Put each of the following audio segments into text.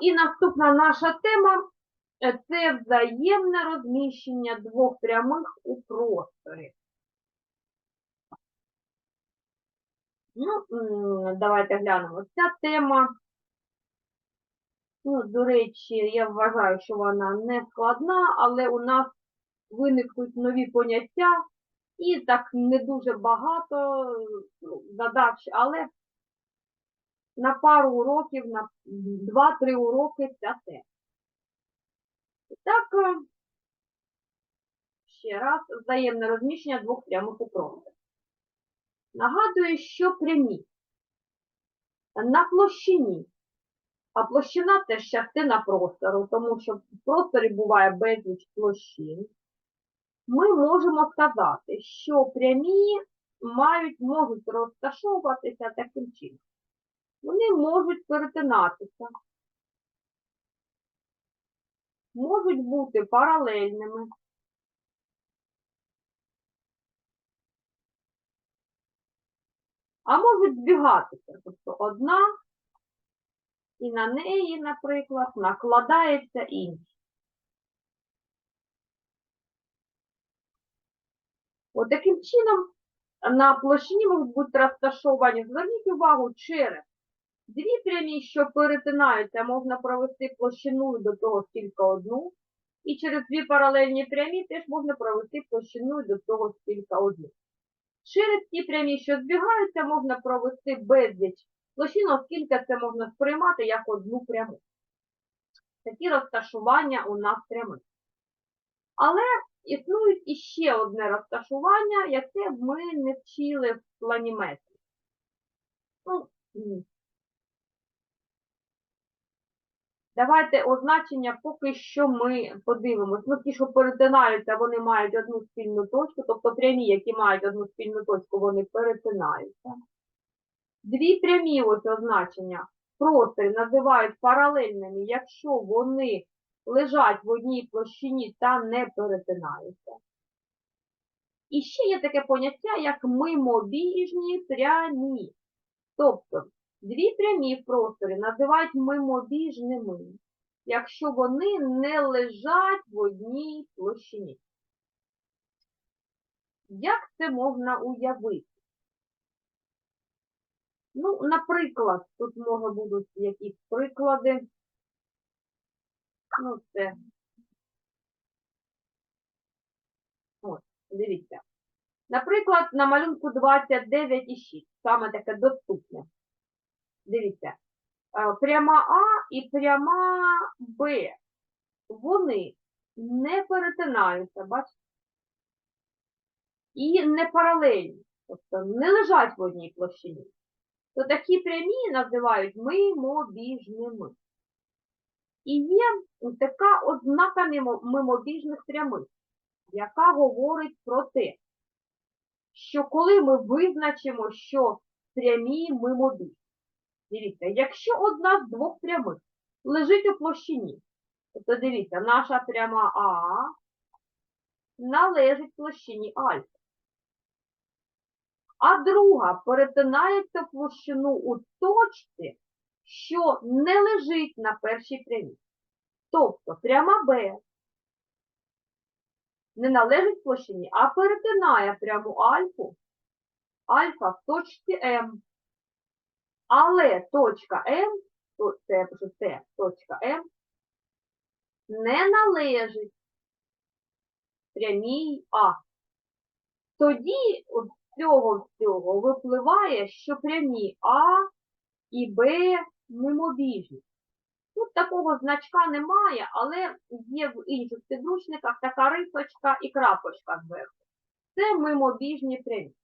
і наступна наша тема це взаємне розміщення двох прямих у просторі. Ну, давайте глянемо. Ця тема, ну, до речі, я вважаю, що вона не складна, але у нас виникнуть нові поняття, і так не дуже багато ну, задач, але на пару уроків, на 2-3 уроки ця тема. І Так, е, ще раз, взаємне розміщення двох прямих у просторі. Нагадую, що прямі на площині, а площина теж частина простору, тому що в просторі буває безліч площин, ми можемо сказати, що прямі мають, можуть розташовуватися таким чином. Вони можуть перетинатися, можуть бути паралельними, а можуть збігатися. Тобто одна і на неї, наприклад, накладається інша. От таким чином на площині можуть бути розташовані, зверніть увагу, через дві прямі, що перетинаються, можна провести площину і до того ж тільки одну, і через дві паралельні прямі теж можна провести площину і до того ж тільки одну. Через ті прямі, що збігаються, можна провести безліч площин, оскільки це можна сприймати як одну пряму. Такі розташування у нас прямих. Але існує іще одне розташування, яке ми не вчили в планіметрі. Ну, Давайте означення поки що ми подивимось. Ну, ті, що перетинаються, вони мають одну спільну точку, тобто прямі, які мають одну спільну точку, вони перетинаються. Дві прямі ось означення просторі називають паралельними, якщо вони лежать в одній площині та не перетинаються. І ще є таке поняття, як мимобіжні прямі. Тобто, дві прямі в просторі називають мимобіжними, якщо вони не лежать в одній площині. Як це можна уявити? Ну, наприклад, тут може будуть якісь приклади. Ну, це. Ось, дивіться. Наприклад, на малюнку 29,6, саме таке доступне. Дивіться. е, Пряма А і пряма Б. Вони не перетинаються, бачите? І не паралельні, тобто не лежать в одній площині. То такі прямі називають мимобіжними. І є така ознака мимобіжних прямих, яка говорить про те, що коли ми визначимо, що прямі мимобіжні, дивіться, якщо одна з двох прямих лежить у площині, то дивіться, наша пряма А належить площині альфа. А друга перетинається площину у точці, що не лежить на першій прямій. Тобто пряма Б не належить площині, а перетинає пряму альфу, альфа в точці М. Але точка М, це я пишу це, точка М, не належить прямій А. Тоді з цього всього випливає, що прямі А і Б мимобіжні. Тут такого значка немає, але є в інших підручниках така рисочка і крапочка зверху. Це мимобіжні прямі.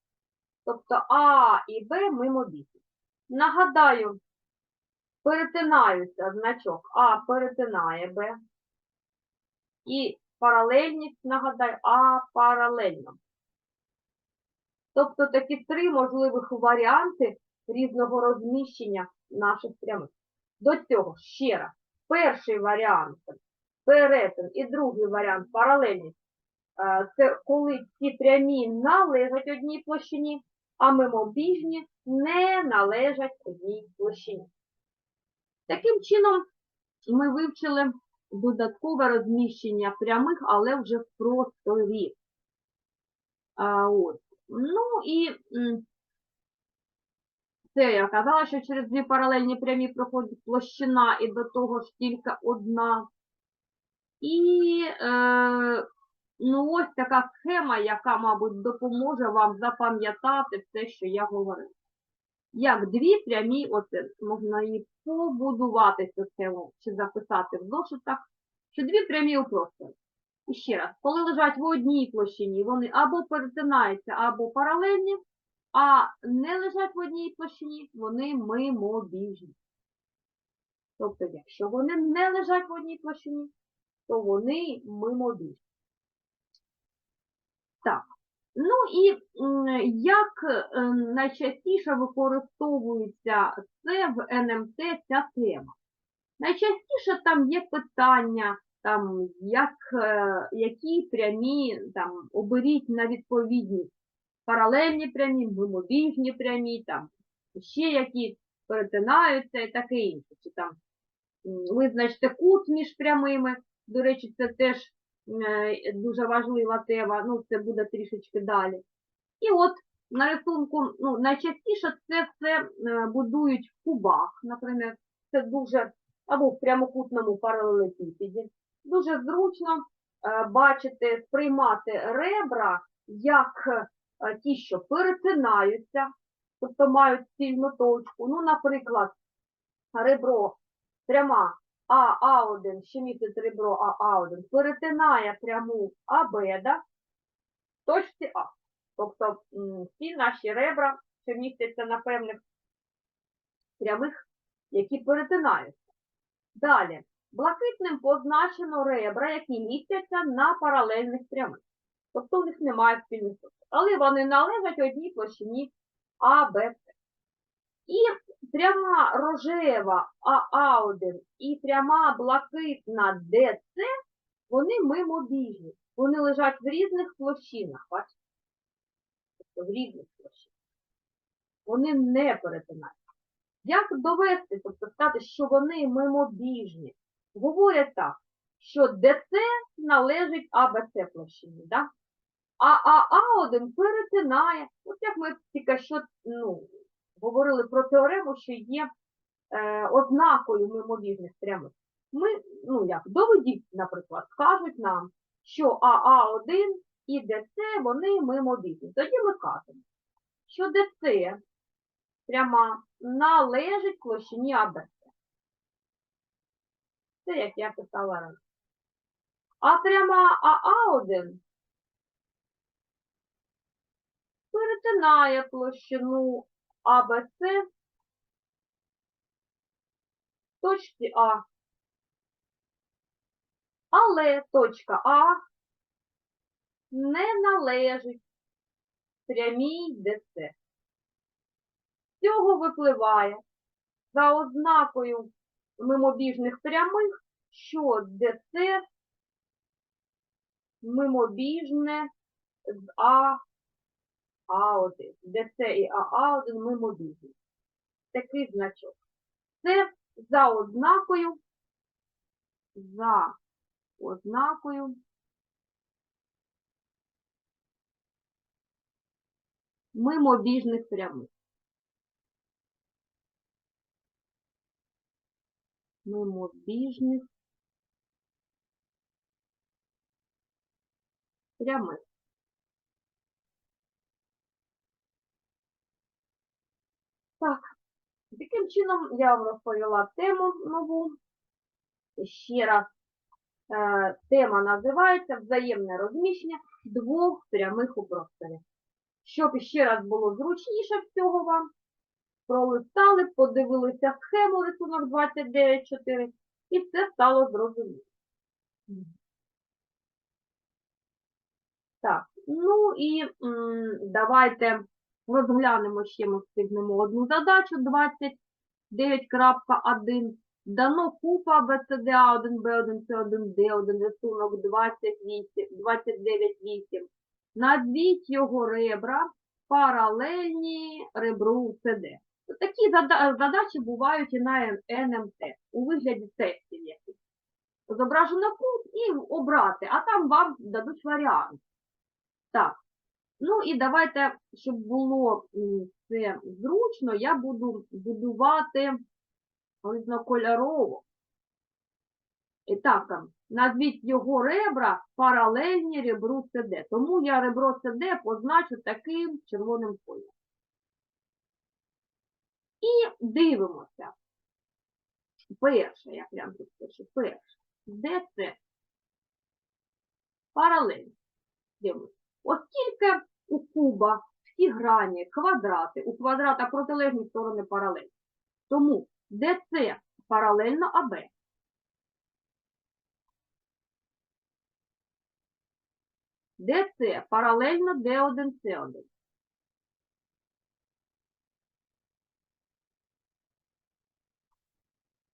Тобто А і Б мимобіжні. Нагадаю, перетинаються значок А перетинає Б. І паралельність, нагадаю, А паралельно. Тобто такі три можливих варіанти різного розміщення наших прямих. До цього ще раз. Перший варіант перетин і другий варіант паралельність. е, Це коли ці прямі належать одній площині, а мимобіжні не належать одній площині. Таким чином, ми вивчили додаткове розміщення прямих, але вже в просторі. А, от. Ну і це я казала, що через дві паралельні прямі проходить площина і до того ж тільки одна. І е, ну, ось така схема, яка, мабуть, допоможе вам запам'ятати все, що я говорила. Як дві прямі, оце можна її побудувати цю схему чи записати в зошитах, що дві прямі у просторі. І ще раз, коли лежать в одній площині, вони або перетинаються, або паралельні, а не лежать в одній площині, вони мимобіжні. Тобто, якщо вони не лежать в одній площині, то вони мимобіжні. Так. Ну і як е, найчастіше використовується це в НМТ ця тема? Найчастіше там є питання, там, як, е, які прямі там, оберіть на відповідність паралельні прямі, мимобіжні прямі, там, ще які перетинаються і таке інше. Чи там визначте кут між прямими. До речі, це теж дуже важлива тема, ну це буде трішечки далі. І от на рисунку, ну, найчастіше це все е, будують в кубах, наприклад, це дуже, або в прямокутному паралелепіпеді. Дуже зручно е, бачити, сприймати ребра як е, ті, що перетинаються, тобто мають спільну точку. Ну, наприклад, ребро пряма а А1, що містить ребро АА1, перетинає пряму АБ, да, в точці А. Тобто всі наші ребра, що містяться на певних прямих, які перетинаються. Далі, блакитним позначено ребра, які містяться на паралельних прямих. Тобто у них немає спільних точок. Але вони належать одній площині А, Б, С. І пряма рожева АА1 і пряма блакитна ДС, вони мимобіжні. Вони лежать в різних площинах, бачите? Тобто в різних площинах. Вони не перетинають. Як довести, тобто сказати, що вони мимобіжні? Говорять так, що ДС належить АБЦ площині, да? а АА1 перетинає, от як ми тільки що ну, говорили про теорему, що є е, ознакою мимовірних прямих. Ми, ну як, доведіть, наприклад, скажуть нам, що АА1 і ДС, вони мимовірні. Тоді ми кажемо, що ДС пряма належить площині АБЦ. Це як я писала раніше. А пряма АА1 перетинає площину АБЦ в точці А. Але точка А не належить прямій. З цього випливає за ознакою мимобіжних прямих, що ДС мимобіжне з А А1. ДС і АА1 мимобіжні. Такий значок. Це за ознакою, за ознакою мимобіжних прямих. Мимобіжних прямих. Так, таким чином я вам розповіла тему нову. Ще раз, е, тема називається Взаємне розміщення двох прямих у просторі. Щоб ще раз було зручніше всього вам, пролистали, подивилися схему рисунок 29.4 і все стало зрозуміло. Так, ну і м, давайте розглянемо ще ми встигнемо одну задачу 29.1. Дано купа БЦДА1, Б1, С1, Д1, рисунок 29.8. Назвіть його ребра паралельні ребру СД. Такі задачі бувають і на НМТ у вигляді тестів. є. зображено кут і обрати, а там вам дадуть варіант. Так. Ну і давайте, щоб було це зручно, я буду будувати різнокольорово. І так, назвіть його ребра паралельні ребру СД. Тому я ребро СД позначу таким червоним кольором. І дивимося. Перше, я прям тут пишу, перше. Де це? Паралельно. Дивимося. Оскільки у куба всі грані, квадрати, у квадрата протилежні сторони паралельні. Тому ДЦ паралельно АБ. ДЦ паралельно Д1, С1.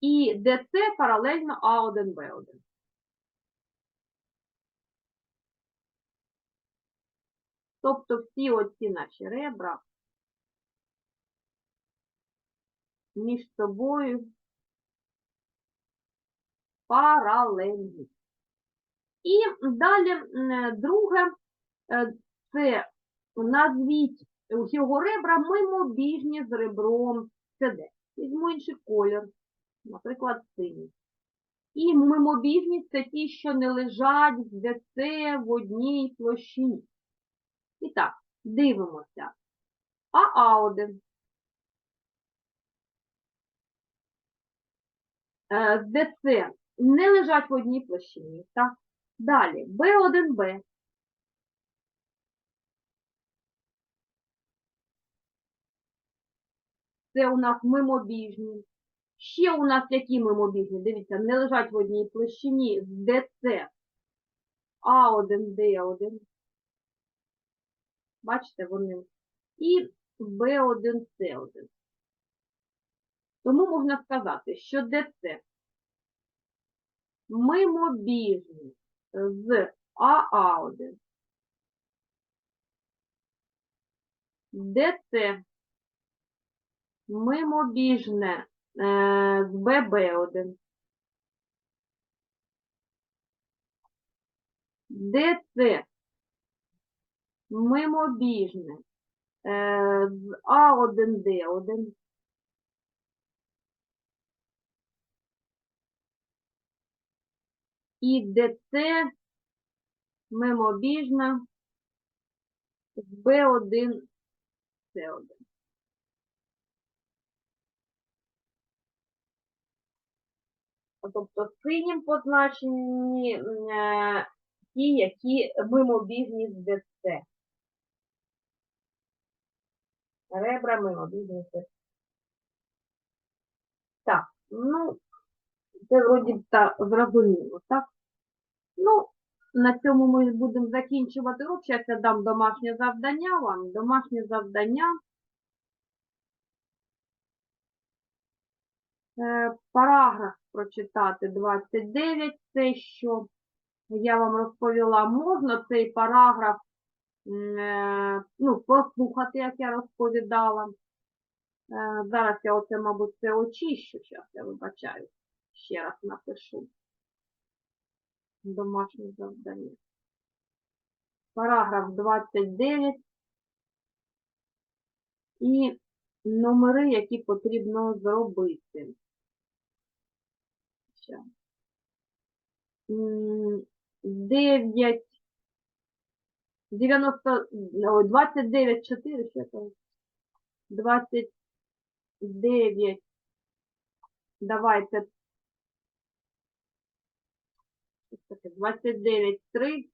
І ДЦ паралельно А1, Тобто всі оці наші ребра між собою паралельні. І далі друге, е, це назвіть його ребра мимобіжні з ребром СД. Візьму інший колір, наприклад, синій. І мимобіжні це ті, що не лежать з ДЦ в одній площині. І так, дивимося. АА1. Е, ДЦ не лежать в одній площині. Так? Далі, Б1Б. Це у нас мимобіжні. Ще у нас які мимобіжні? Дивіться, не лежать в одній площині з ДЦ. А1, Д1. Бачите, вони. І Б1, С1. Тому можна сказати, що ДЦ мимобіжні з АА1. ДЦ мимобіжне е, з ББ1. ДЦ мимобіжне е, з А1Д1. І ДЦ мимобіжна з Б1 С1. Тобто синім позначені е, ті, які мимобіжні з ДЦ. Ребра мимобіжні з Так, ну, це вроді та зрозуміло, так? Ну, на цьому ми будемо закінчувати урок. Зараз я дам домашнє завдання вам. Домашнє завдання. Е, Параграф прочитати 29. Це що я вам розповіла. Можна цей параграф ну, послухати, як я розповідала. Е, Зараз я оце, мабуть, це очищу. Зараз я вибачаю. Ще раз напишу. Домашнє завдання. Параграф 29. І номери, які потрібно зробити. Щас. 9, 90, ой, 29, 4, що це? 29, давайте, що таке? 29, 3,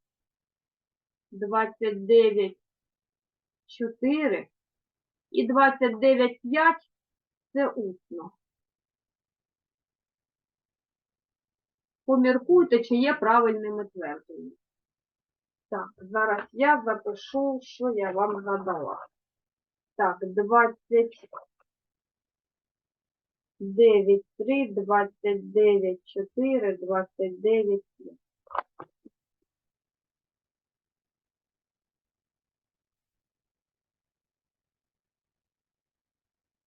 29, 4 і 29, 5 це усно. Поміркуйте, чи є правильними твердження. Так, зараз я запишу, що я вам задала. Так, 29, 3, 29, 4, 29, 5.